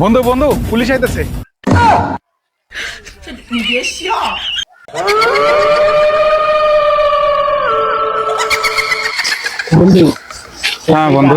বন্ধু বন্ধু পুলিশ আইতেছে। হ্যাঁ বন্ধু।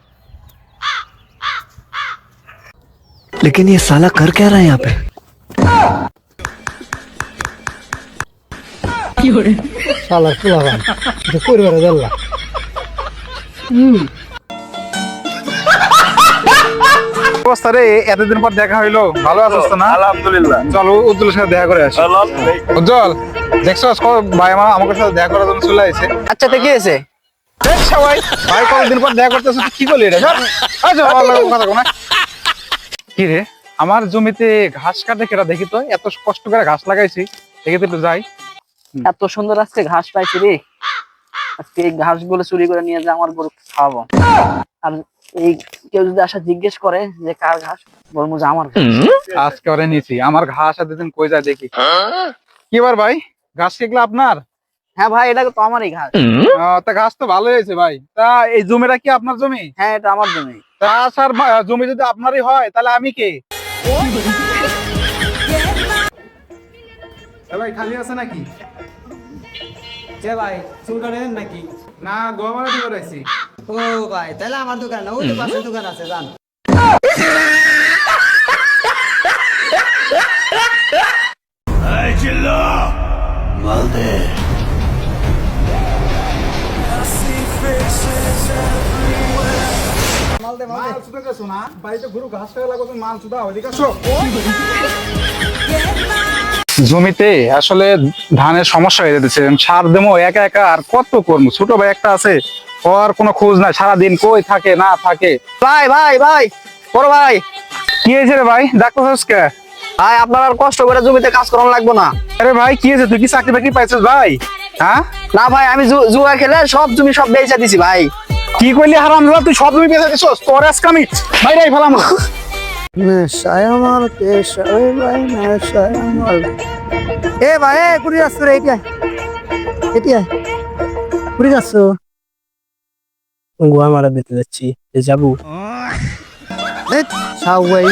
लेकिन ये साला कर क्या रहा है यहाँ पे শালার ফুলাবান এটা পরিবারে দল্লা অবস্থা রে এতদিন পর দেখা হইলো ভালো আছিস তো না আলহামদুলিল্লাহ চলো উজ্জ্বলের সাথে দেখা করে আসি উজ্জ্বল দেখছস কো ভাই আমার আমাকে সাথে দেখা করার জন্য চলে আইছে আচ্ছা তো কি হয়েছে দেখ সবাই ভাই কতদিন পর দেখা করতেছ তুই কি করলি এটা সর। আচ্ছা ভালো কথা কো না কি রে? আমার জমিতে ঘাস কাটে কেটা দেখি তো? এত কষ্ট করে ঘাস লাগাইছি। দেখি তো যাই। এত সুন্দর আজকে ঘাস পাইছি রে। আজকে এই ঘাসগুলো চুরি করে নিয়ে যা আমার গরু খাওয়াবো। আর এই কেউ যদি আসা জিজ্ঞেস করে যে কার ঘাস বলব যে আমার ঘাস। আজকে ওরে নিছি। আমার ঘাস এতদিন কই যায় দেখি। কি বার ভাই? ঘাস কি এগুলো আপনার? হ্যাঁ ভাই এটা তো আমারই ঘাস। তা ঘাস তো ভালো হয়েছে ভাই। তা এই জমিটা কি আপনার জমি? হ্যাঁ এটা আমার জমি। তা স্যার জমি যদি আপনারই হয় তাহলে আমি কে? ভাই খালি আছে নাকি? কে ভাই চুল কাটেন নাকি? না গোয়ামারা দিয়ে ও ভাই তাহলে আমার দোকান ওই পাশে দোকান আছে জান। মাল সুদা গেছো না? বাড়িতে ঘুরু ঘাস খাওয়া লাগো মাল সুদা ওদিকে আসো। জমিতে আসলে ধানের সমস্যা হয়ে যেতেছে। সার দেবো একা একা আর কত করব? ছোট ভাই একটা আছে ওর কোনো খোঁজ নাই। সারাদিন কই থাকে না থাকে। ভাই ভাই ভাই বড় ভাই। কি হয়েছে রে ভাই? ডাক্তার কে ভাই আপনার আর কষ্ট করে জমিতে কাজ করানো লাগবে না। আরে ভাই কি হয়েছে? তুই কি চাকরি বাকরি পাইছিস ভাই? হ্যাঁ? না ভাই আমি জুয়া খেলে সব জমি সব বেচা দিছি ভাই। কি কইলি হারাম দাদা তুই সব তুমি বেঁচে দিছস। তোর আজকে আমি বাইরে ফেলাম। নেশায় আমার পেশায় ভাই নেশায় আমার। এ ভাই এ কুড়ি যাচ্ছ রে এটি এটা এটি কুড়ি যাচ্ছ গোয়া মারা দিতে যাচ্ছি। যাব। সাউ ভাই।